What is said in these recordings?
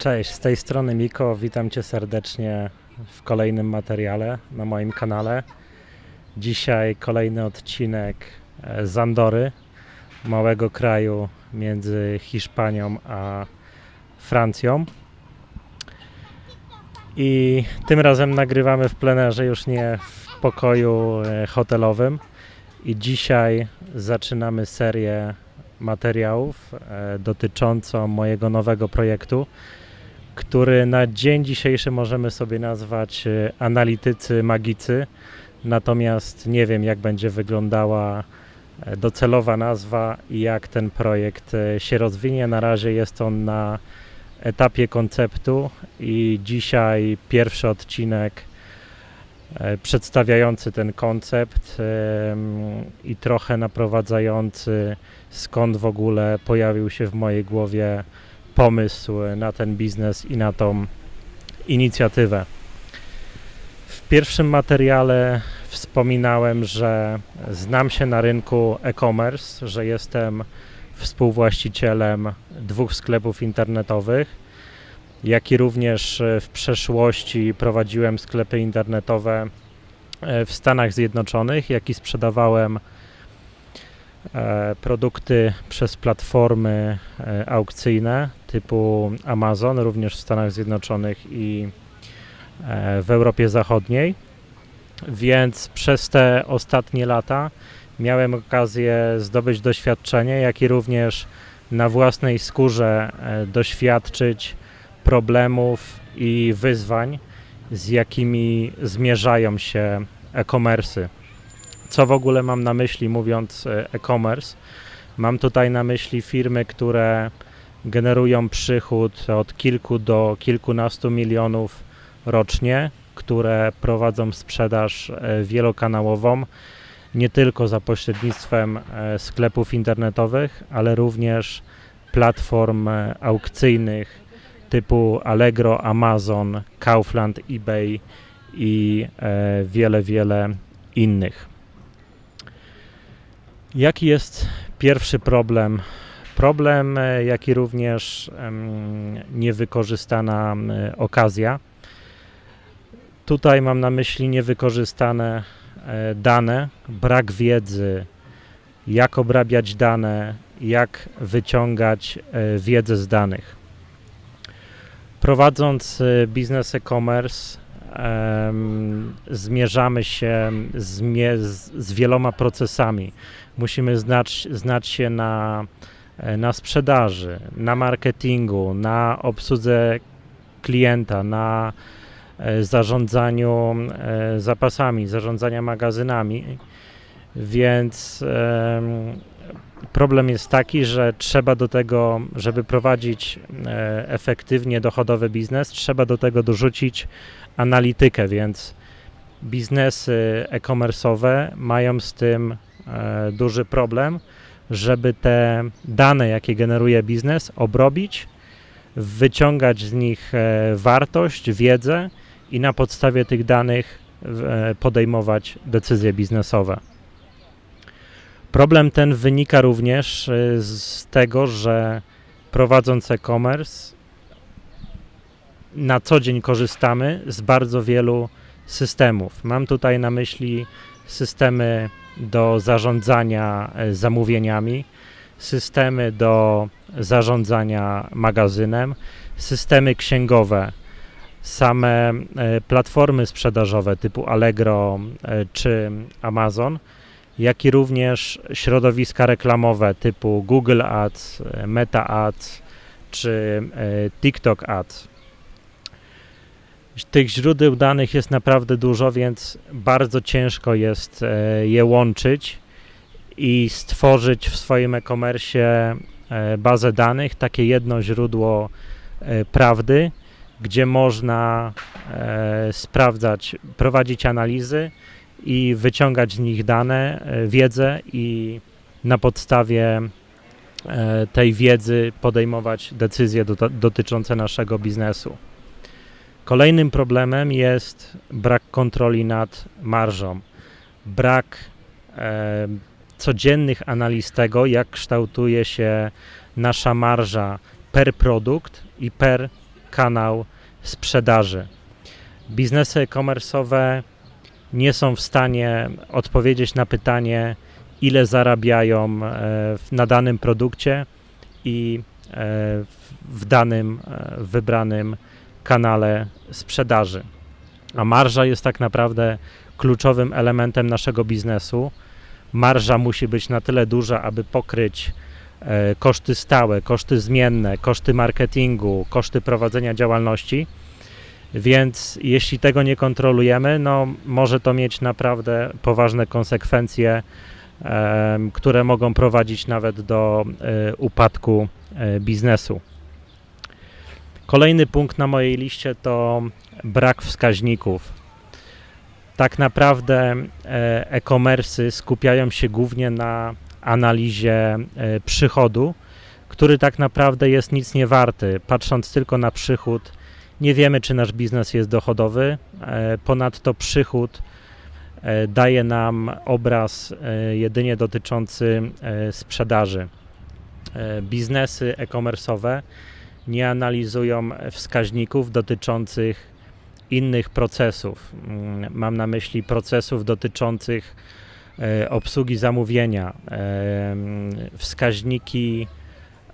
Cześć, z tej strony Miko. Witam Cię serdecznie w kolejnym materiale na moim kanale. Dzisiaj kolejny odcinek e, z Andory, małego kraju między Hiszpanią a Francją. I tym razem nagrywamy w plenerze, już nie w pokoju e, hotelowym. I dzisiaj zaczynamy serię materiałów e, dotyczącą mojego nowego projektu, który na dzień dzisiejszy możemy sobie nazwać e, analitycy magicy. Natomiast nie wiem, jak będzie wyglądała e, docelowa nazwa i jak ten projekt e, się rozwinie. Na razie jest on na etapie konceptu i dzisiaj pierwszy odcinek przedstawiający ten koncept i trochę naprowadzający skąd w ogóle pojawił się w mojej głowie pomysł na ten biznes i na tą inicjatywę. W pierwszym materiale wspominałem, że znam się na rynku e-commerce, że jestem współwłaścicielem dwóch sklepów internetowych, jak i również w przeszłości prowadziłem sklepy internetowe e, w Stanach Zjednoczonych, jak i sprzedawałem e, produkty przez platformy e, aukcyjne typu Amazon, również w Stanach Zjednoczonych i e, w Europie Zachodniej. Więc przez te ostatnie lata miałem okazję zdobyć doświadczenie, jak i również na własnej skórze e, doświadczyć problemów i wyzwań, z jakimi zmierzają się e-commerce'y. Co w ogóle mam na myśli mówiąc e, e-commerce? Mam tutaj na myśli firmy, które generują przychód od kilku do kilkunastu milionów rocznie, które prowadzą sprzedaż e, wielokanałową, nie tylko za pośrednictwem e, sklepów internetowych, ale również platform e, aukcyjnych typu Allegro, Amazon, Kaufland, eBay i wiele, wiele innych. Jaki jest pierwszy problem problem, e, jak i również niewykorzystana okazja. Tutaj mam na myśli niewykorzystane e, dane, brak wiedzy, jak obrabiać dane, jak wyciągać e, wiedzę z danych. Prowadząc biznes e-commerce, zmierzamy się z, z, wieloma procesami. Musimy znać, znać się na na sprzedaży, na marketingu, na obsłudze klienta, na e, zarządzaniu e, zapasami, zarządzania magazynami. Więc problem jest taki, że trzeba do tego, żeby prowadzić efektywnie dochodowy biznes, trzeba do tego dorzucić analitykę, więc biznesy e-commerce'owe mają z tym duży problem żeby te dane, jakie generuje biznes, obrobić, wyciągać z nich e, wartość, wiedzę i na podstawie tych danych e, podejmować decyzje biznesowe. Problem ten wynika również e, z tego, że prowadząc e-commerce, na co dzień korzystamy z bardzo wielu systemów. Mam tutaj na myśli systemy do zarządzania e, zamówieniami, systemy do zarządzania magazynem, systemy księgowe, same e, platformy sprzedażowe typu Allegro e, czy Amazon, jak i również środowiska reklamowe typu Google Ads, Meta Ads czy TikTok Ads. Tych źródeł danych jest naprawdę dużo, więc bardzo ciężko jest e, je łączyć i stworzyć w swoim e-commerce e, bazę danych, takie jedno źródło e, prawdy, gdzie można sprawdzać, prowadzić analizy i wyciągać z nich dane, wiedzę i na podstawie tej wiedzy podejmować decyzje dotyczące naszego biznesu. Kolejnym problemem jest brak kontroli nad marżą, brak e, codziennych analiz tego, jak kształtuje się nasza marża per produkt i per kanał sprzedaży. Biznesy e-commerce'owe nie są w stanie odpowiedzieć na pytanie, ile zarabiają na danym produkcie i w danym wybranym kanale sprzedaży. A marża jest tak naprawdę kluczowym elementem naszego biznesu. Marża musi być na tyle duża, aby pokryć e, koszty stałe, koszty zmienne, koszty marketingu, koszty prowadzenia działalności. Więc jeśli tego nie kontrolujemy, no może to mieć naprawdę poważne konsekwencje, które mogą prowadzić nawet do e, upadku e, biznesu. Kolejny punkt na mojej liście to brak wskaźników. Tak naprawdę e, e-commerce skupiają się głównie na analizie e, przychodu, który tak naprawdę jest nic nie warty. Patrząc tylko na przychód, nie wiemy, czy nasz biznes jest dochodowy. E, ponadto przychód daje nam obraz jedynie dotyczący sprzedaży. Biznesy e-commerce'owe nie analizują wskaźników dotyczących innych procesów. Mm, mam na myśli procesów dotyczących e, obsługi zamówienia, e, wskaźniki,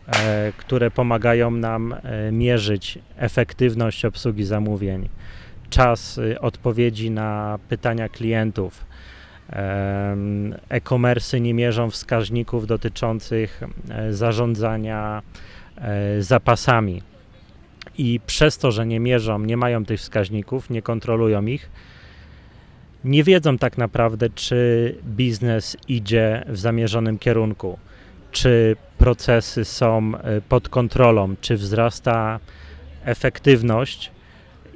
e, które pomagają nam mierzyć efektywność obsługi zamówień, czas odpowiedzi na pytania klientów. E-commerce nie mierzą wskaźników dotyczących zarządzania zapasami. I przez to, że nie mierzą, nie mają tych wskaźników, nie kontrolują ich, nie wiedzą tak naprawdę, czy biznes idzie w zamierzonym kierunku, czy procesy są e, pod kontrolą, czy wzrasta efektywność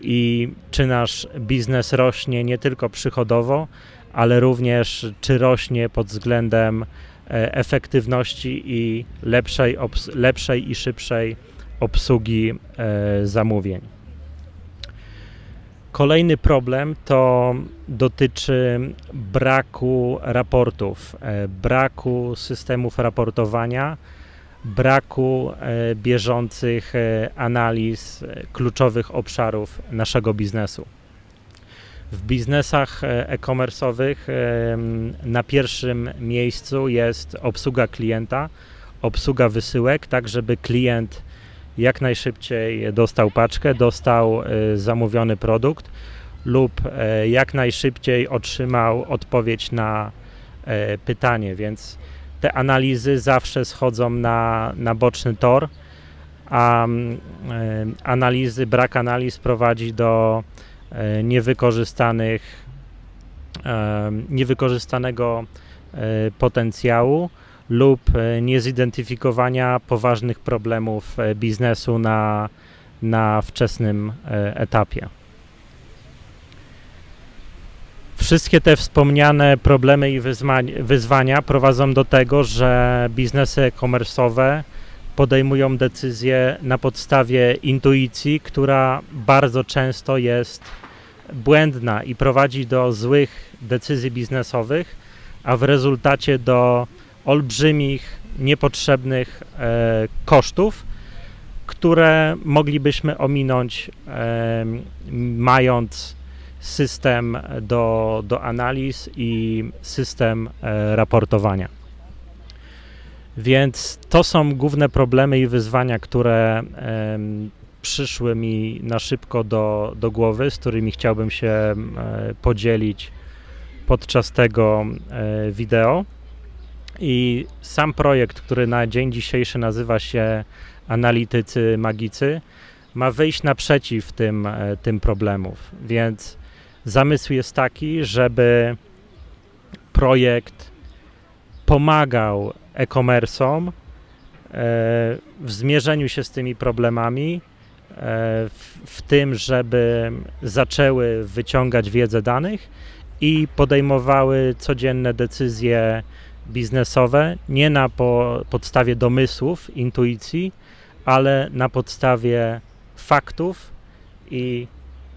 i czy nasz biznes rośnie nie tylko przychodowo, ale również czy rośnie pod względem e, efektywności i lepszej, lepszej i szybszej obsługi e, zamówień. Kolejny problem to dotyczy braku raportów, e, braku systemów raportowania, braku e, bieżących analiz kluczowych obszarów naszego biznesu. W biznesach e-commerce'owych na pierwszym miejscu jest obsługa klienta, obsługa wysyłek, tak żeby klient jak najszybciej dostał paczkę, dostał y, zamówiony produkt lub jak najszybciej otrzymał odpowiedź na pytanie, więc te analizy zawsze schodzą na, na boczny tor, a analizy, brak analiz prowadzi do niewykorzystanych, niewykorzystanego potencjału, lub e, niezidentyfikowania poważnych problemów e, biznesu na, na wczesnym e, etapie. Wszystkie te wspomniane problemy i wyzwania prowadzą do tego, że biznesy e-commerce'owe podejmują decyzje na podstawie intuicji, która bardzo często jest błędna i prowadzi do złych decyzji biznesowych, a w rezultacie do olbrzymich, niepotrzebnych e, kosztów, które moglibyśmy ominąć, e, mając system do, do analiz i system e, raportowania. Więc to są główne problemy i wyzwania, które przyszły mi na szybko do, do głowy, z którymi chciałbym się podzielić podczas tego wideo. I sam projekt, który na dzień dzisiejszy nazywa się Analitycy Magicy, ma wyjść naprzeciw tym, e, tym problemów. Więc zamysł jest taki, żeby projekt pomagał e-commerce'om e, w zmierzeniu się z tymi problemami, e, w, w tym, żeby zaczęły wyciągać wiedzę danych i podejmowały codzienne decyzje biznesowe nie na po, podstawie domysłów, intuicji, ale na podstawie faktów i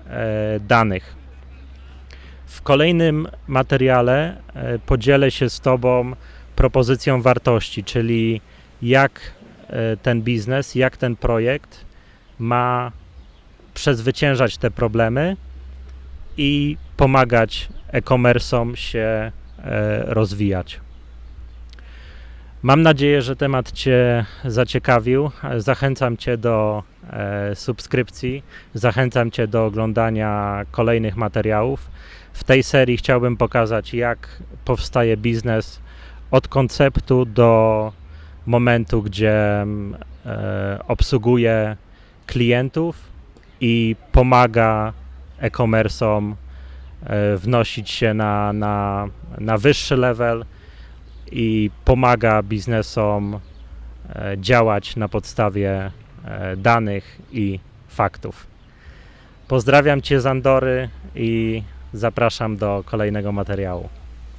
e, danych. W kolejnym materiale e, podzielę się z Tobą propozycją wartości, czyli jak e, ten biznes, jak ten projekt ma przezwyciężać te problemy i pomagać e-commerce'om się e, rozwijać. Mam nadzieję, że temat Cię zaciekawił. Zachęcam Cię do e, subskrypcji, zachęcam Cię do oglądania kolejnych materiałów. W tej serii chciałbym pokazać, jak powstaje biznes od konceptu do momentu, gdzie mm, e, obsługuje klientów i pomaga e-commerce'om e, wnosić się na, na, na wyższy level i pomaga biznesom e, działać na podstawie e, danych i faktów. Pozdrawiam Cię z Andory i zapraszam do kolejnego materiału.